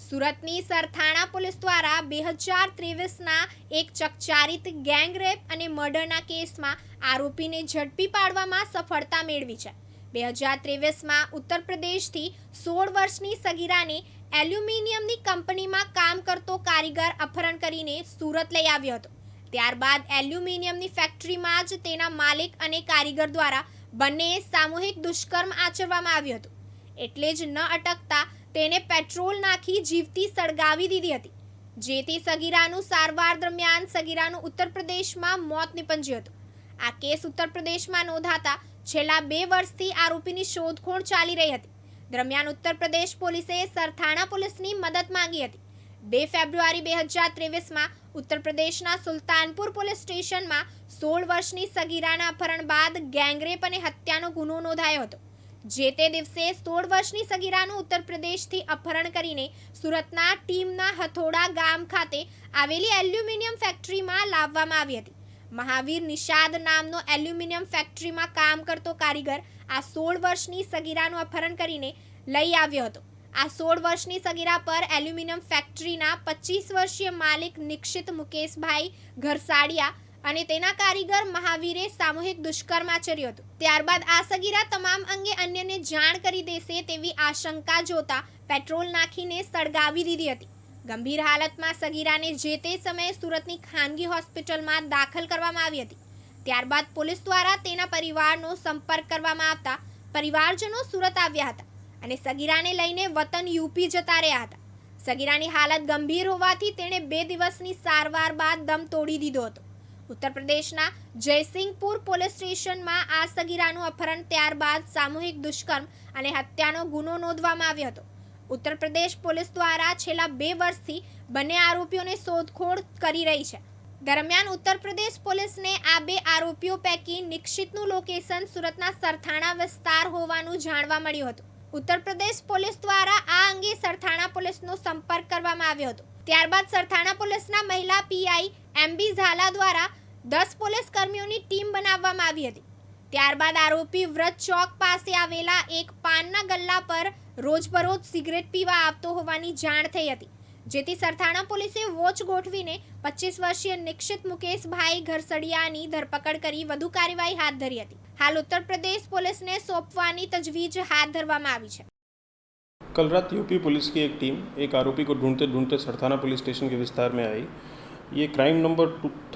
સુરતની સરથાણા પોલીસ દ્વારા બે હજાર ત્રેવીસના એક ચકચારિત ગેંગરેપ અને મર્ડરના કેસમાં આરોપીને ઝડપી પાડવામાં સફળતા મેળવી છે. બે હજાર ત્રેવીસમાં ઉત્તર પ્રદેશથી સોળ વર્ષની સગીરાને એલ્યુમિનિયમની કંપનીમાં કામ કરતો કારીગર અપહરણ કરીને સુરત લઈ આવ્યો હતો. ત્યારબાદ એલ્યુમિનિયમની ફેક્ટરીમાં જ તેના માલિક અને કારીગર દ્વારા બંનેએ સામૂહિક દુષ્કર્મ આચરવામાં આવ્યું હતું. એટલે જ ન અટકતા તેને પેટ્રોલ નાખી જીવતી સળગાવી દીધી હતી. જેથી સગીરાનું સારવાર દરમિયાન સગીરાનું ઉત્તર પ્રદેશમાં મોત નિપજ્યું હતું. આ કેસ ઉત્તર પ્રદેશમાં નોંધાતા છેલ્લા બે વર્ષથી આરોપીની શોધખોળ ચાલી રહી હતી. દરમિયાન ઉત્તર પ્રદેશ પોલીસે સરથાણા પોલીસની મદદ માંગી હતી. બે ફેબ્રુઆરી બે હજાર ત્રેવીસમાં ઉત્તર પ્રદેશના સુલતાનપુર પોલીસ સ્ટેશનમાં સોળ વર્ષની સગીરાના અપહરણ બાદ ગેંગરેપ અને હત્યાનો ગુનો નોંધાયો હતો. જે તે દિવસે સોળ વર્ષની સગીરાનું ઉત્તર પ્રદેશથી અપહરણ કરીને સુરતના ટીમના હથોડા ગામ ખાતે આવેલી એલ્યુમિનિયમ ફેક્ટરીમાં લાવવામાં આવી હતી. મહાવીર નિષાદ નામનો એલ્યુમિનિયમ ફેક્ટરીમાં કામ કરતો કારીગર આ સોળ વર્ષની સગીરાનું અપહરણ કરીને લઈ આવ્યો હતો. આ સોળ વર્ષની સગીરા પર એલ્યુમિનિયમ ફેક્ટરીના પચીસ વર્ષીય માલિક નિક્ષિત મુકેશભાઈ ઘરસાડિયા અને તેના કારીગર મહાવીરે સામૂહિક દુષ્કર્મ આચર્યો હતો. ત્યારબાદ આ સગીરા તમામ અંગે અન્યને જાણ કરી દેશે તેવી આશંકા જોતા પેટ્રોલ નાખીને સળગાવી દીધી હતી. ગંભીર હાલતમાં સગીરાને જે તે સમયે સુરતની ખાનગી હોસ્પિટલમાં દાખલ કરવામાં આવી હતી. ત્યારબાદ પોલીસ દ્વારા તેના પરિવારનો સંપર્ક કરવામાં આવતા પરિવારજનો સુરત આવ્યા હતા અને સગીરાને લઈને વતન યુપી જતા રહ્યા હતા. સગીરાની હાલત ગંભીર હોવાથી તેણે બે દિવસની સારવાર બાદ દમ તોડી દીધો હતો. ઉત્તર પ્રદેશના જયસિંહપુર પોલીસ સ્ટેશનમાં આ સગીરાનું અપહરણ ત્યારબાદ સામૂહિક દુષ્કર્મ અને હત્યાનો ગુનો નોંધવામાં આવ્યો હતો. ઉત્તર પ્રદેશ પોલીસ દ્વારા છેલ્લા બે વર્ષથી બંને આરોપીઓને શોધખોળ કરી રહી છે. દરમિયાન ઉત્તર પ્રદેશ પોલીસને આ બે આરોપીઓ પૈકી નિક્ષિતનું લોકેશન સુરતના સરથાણા વિસ્તાર હોવાનું જાણવા મળ્યું હતું. ઉત્તર પ્રદેશ પોલીસ દ્વારા આ અંગે સરથાણા પોલીસનો સંપર્ક કરવામાં આવ્યો હતો. ત્યારબાદ સરથાણા પોલીસના મહિલા પીઆઈ એમબી ઝાલા દ્વારા દસ પોલીસ કર્મીઓની ટીમ બનાવવામાં આવી હતી ત્યારબાદ આરોપી વ્રત ચોક પાસે આવેલા એક પાનના ગલ્લા પર રોજબરોજ સિગરેટ પીવા આવતો હોવાની જાણ થઈ હતી જેથી સરથાણા પોલીસે વોચ ગોઠવીને પચીસ વર્ષીય નિક્ષિત મુકેશભાઈ ઘરસડિયાની ધરપકડ કરી વધુ કાર્યવાહી હાથ ધરી હતી હાલ ઉત્તર પ્રદેશ પોલીસને સોંપવાની તજવીજ હાથ ધરવામાં આવી છે कल रात यूपी पुलिस की एक टीम एक आरोपी को ढूंढते ढूंढते सरथाना पुलिस स्टेशन के विस्तार में आई ये crime number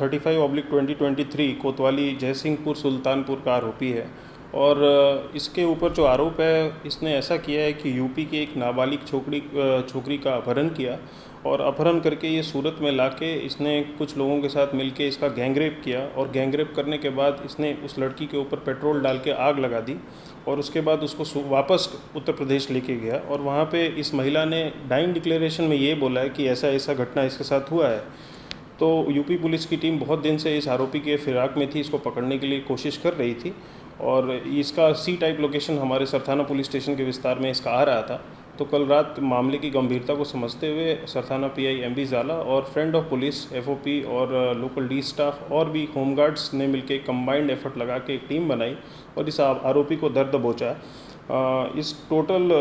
thirty five oblique twenty twenty three कोतवाली जयसिंहपुर सुल्तानपुर का आरोपी है। और इसके ऊपर जो आरोप है, इसने ऐसा किया है कि यूपी की एक नाबालिग छोकरी छोकरी का अपहरण किया और अपहरण करके ये सूरत में लाके इसने कुछ लोगों के साथ मिलके इसका गैंगरेप किया और गैंगरेप करने के बाद इसने उस लड़की के ऊपर पेट्रोल डाल के आग लगा दी और उसके बाद उसको वापस उत्तर प्रदेश लेके गया और वहाँ पे इस महिला ने डाइंग डिक्लेरेशन में ये बोला है कि ऐसा ऐसा घटना इसके साथ हुआ है। तो यूपी पुलिस की टीम बहुत दिन से इस आरोपी के फिराक में थी इसको पकड़ने के लिए कोशिश कर रही थी और इसका सी टाइप लोकेशन हमारे सरथाना पुलिस स्टेशन के विस्तार में इसका आ रहा था। तो कल रात मामले की गंभीरता को समझते हुए Sarthana PI M B Zala और फ्रेंड ऑफ़ पुलिस एफओपी और लोकल डी स्टाफ और भी होमगार्ड्स ने मिलकर कंबाइंड एफर्ट लगा के एक टीम बनाई और इस आरोपी को दर्द दबोचा अ, इस टोटल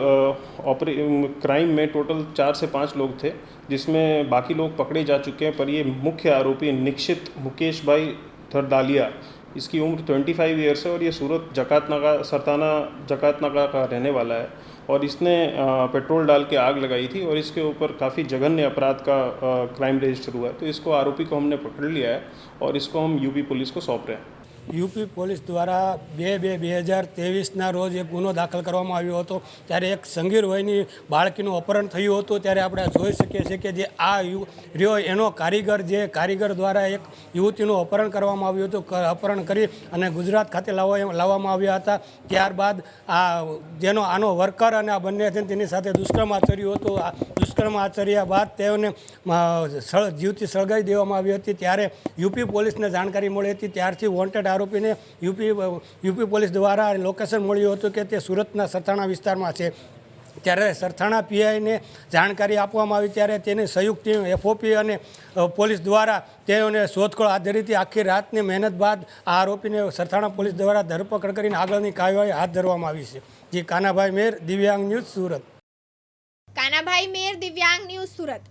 ऑपरे क्राइम में टोटल चार से पाँच लोग थे, जिसमें बाकी लोग पकड़े जा चुके हैं, पर ये मुख्य आरोपी निक्षित मुकेश भाई थरदालिया इसकी उम्र 25 फाइव ईयर्स है और ये सूरत जकात नगा सरताना जकात नगा का रहने वाला है। और इसने पेट्रोल डाल के आग लगाई थी और इसके ऊपर काफ़ी जघन्य अपराध का क्राइम रजिस्टर हुआ है। तो इसको आरोपी को हमने पकड़ लिया है और इसको हम यूपी पुलिस को सौंप रहे हैं। યુપી પોલીસ દ્વારા બે બે બે હજાર ત્રેવીસના રોજ એક ગુનો દાખલ કરવામાં આવ્યો હતો. ત્યારે એક સંગીર વયની બાળકીનું અપહરણ થયું હતું. ત્યારે આપણે જોઈ શકીએ છીએ કે જે આ રહ્યો એનો કારીગર જે કારીગર દ્વારા એક યુવતીનું અપહરણ કરવામાં આવ્યું હતું. અપહરણ કરી અને ગુજરાત ખાતે લાવવા લાવવામાં આવ્યા હતા. ત્યારબાદ આ જેનો આનો વર્કર અને આ બંને છે તેની સાથે દુષ્કર્મ આચર્યું હતું. આ દુષ્કર્મ આચર્યા બાદ તેઓને જીવતી સળગાવી દેવામાં આવી હતી. ત્યારે યુપી પોલીસને જાણકારી મળી હતી. ત્યારથી વોન્ટેડ આરોપીને યુપી યુપી પોલીસ દ્વારા લોકેશન મળ્યું હતું કે તે સુરતના સરથાણા વિસ્તારમાં છે. ત્યારે સરથાણા પીઆઈને જાણકારી આપવામાં આવી ત્યારે તેની સંયુક્ત ટીમ એફઓપી અને પોલીસ દ્વારા તેઓને શોધખોળ હાથ ધરી આખી રાતની મહેનત બાદ આ આરોપીને સરથાણા પોલીસ દ્વારા ધરપકડ કરીને આગળની કાર્યવાહી હાથ ધરવામાં આવી છે. જે, કાનાભાઈ મેર, દિવ્યાંગ ન્યૂઝ સુરત. કાનાભાઈ મેર, દિવ્યાંગ ન્યૂઝ સુરત.